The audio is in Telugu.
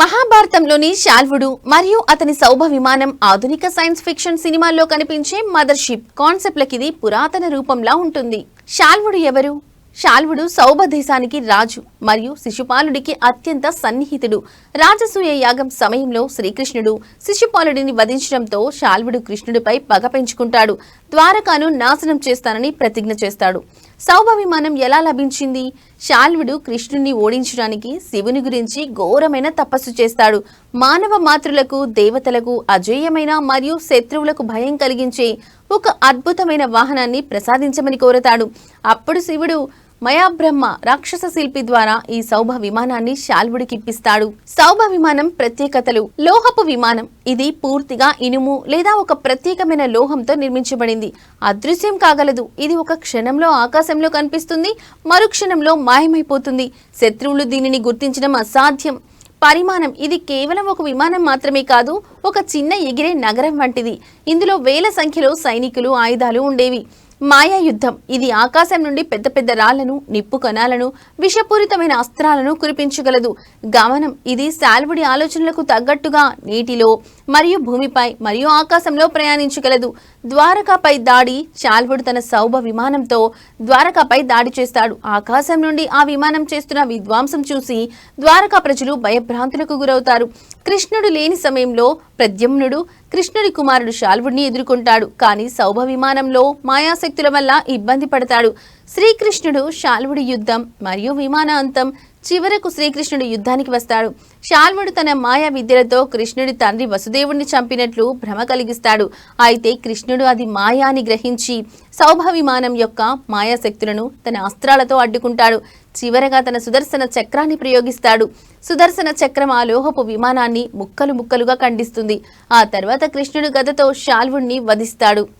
మహాభారతంలోని శాల్వుడు మరియు అతని సౌభ విమానం ఆధునిక సైన్స్ ఫిక్షన్ సినిమాల్లో కనిపించే మదర్షిప్ కాన్సెప్ట్లకిది పురాతన రూపంలా ఉంటుంది. శాల్వుడు ఎవరు? శాల్వుడు సౌభదేశానికి రాజు మరియు శిశుపాలుడికి అత్యంత సన్నిహితుడు. రాజసూయ యాగం సమయంలో శ్రీకృష్ణుడు శిశుపాలుడిని వధించడంతో శాల్వుడు కృష్ణుడిపై పగ పెంచుకుంటాడు. ద్వారకాను నాశనం చేస్తానని ప్రతిజ్ఞ చేస్తాడు. సౌభ విమానం ఎలా లభించింది? శాల్వుడు కృష్ణుణ్ణి ఓడించడానికి శివుని గురించి ఘోరమైన తపస్సు చేస్తాడు. మానవ మాతృలకు దేవతలకు అజేయమైన మరియు శత్రువులకు భయం కలిగించే ఒక అద్భుతమైన వాహనాన్ని ప్రసాదించమని కోరతాడు. అప్పుడు శివుడు మయాబ్రహ్మ రాక్షస శిల్పి ద్వారా ఈ సౌభ విమానాన్ని శాల్వుడికిప్పిస్తాడు సౌభ విమానం ప్రత్యేకతలు. లోహపు విమానం. ఇది పూర్తిగా ఇనుము లేదా ఒక ప్రత్యేకమైన లోహంతో నిర్మించబడింది. అదృశ్యం కాగలదు. ఇది ఒక క్షణంలో ఆకాశంలో కనిపిస్తుంది. మరు క్షణంలో మాయమైపోతుంది. శత్రువులు దీనిని గుర్తించడం అసాధ్యం. పరిమాణం. ఇది కేవలం ఒక విమానం మాత్రమే కాదు ఒక చిన్న ఎగిరే నగరం వంటిది. ఇందులో వేల సంఖ్యలో సైనికులు ఆయుధాలు ఉండేవి. మాయా యుద్ధం ఇది ఆకాశం నుండి పెద్ద పెద్ద రాళ్ళను నిప్పు కణాలను విషపూరితమైన అస్త్రాలను కురిపించగలదు. గమనం ఇది శాల్వుడి ఆలోచనలకు తగ్గట్టుగా నీటిలో మరియు భూమిపై మరియు ఆకాశంలో ప్రయాణించగలదు. ద్వారకాపై దాడి శాల్వుడు తన సౌభ విమానంతో ద్వారకాపై దాడి చేస్తాడు. ఆకాశం నుండి ఆ విమానం చేస్తున్న విధ్వంసం చూసి ద్వారకా ప్రజలు భయభ్రాంతులకు గురవుతారు. కృష్ణుడు లేని సమయంలో ప్రద్యుమ్నుడు కృష్ణుడి కుమారుడు శాల్వుడిని ఎదుర్కొంటాడు. కానీ సౌభ విమానంలో మాయాశక్తుల వల్ల ఇబ్బంది పడతాడు. శ్రీకృష్ణుడు శాల్వుడి యుద్ధం మరియు విమాన అంతం చివరకు శ్రీకృష్ణుడు యుద్ధానికి వస్తాడు. శాల్వుడు తన మాయా విద్యలతో కృష్ణుడి తండ్రి వసుదేవుడిని చంపినట్లు భ్రమ కలిగిస్తాడు. అయితే కృష్ణుడు అది మాయా అని గ్రహించి సౌభ విమానం యొక్క మాయాశక్తులను తన అస్త్రాలతో అడ్డుకుంటాడు. చివరగా తన సుదర్శన చక్రాన్ని ప్రయోగిస్తాడు. సుదర్శన చక్రం ఆ లోహపు విమానాన్ని ముక్కలు ముక్కలుగా ఖండిస్తుంది. ఆ తర్వాత కృష్ణుడు గదతో శాల్వుణ్ణి వధిస్తాడు.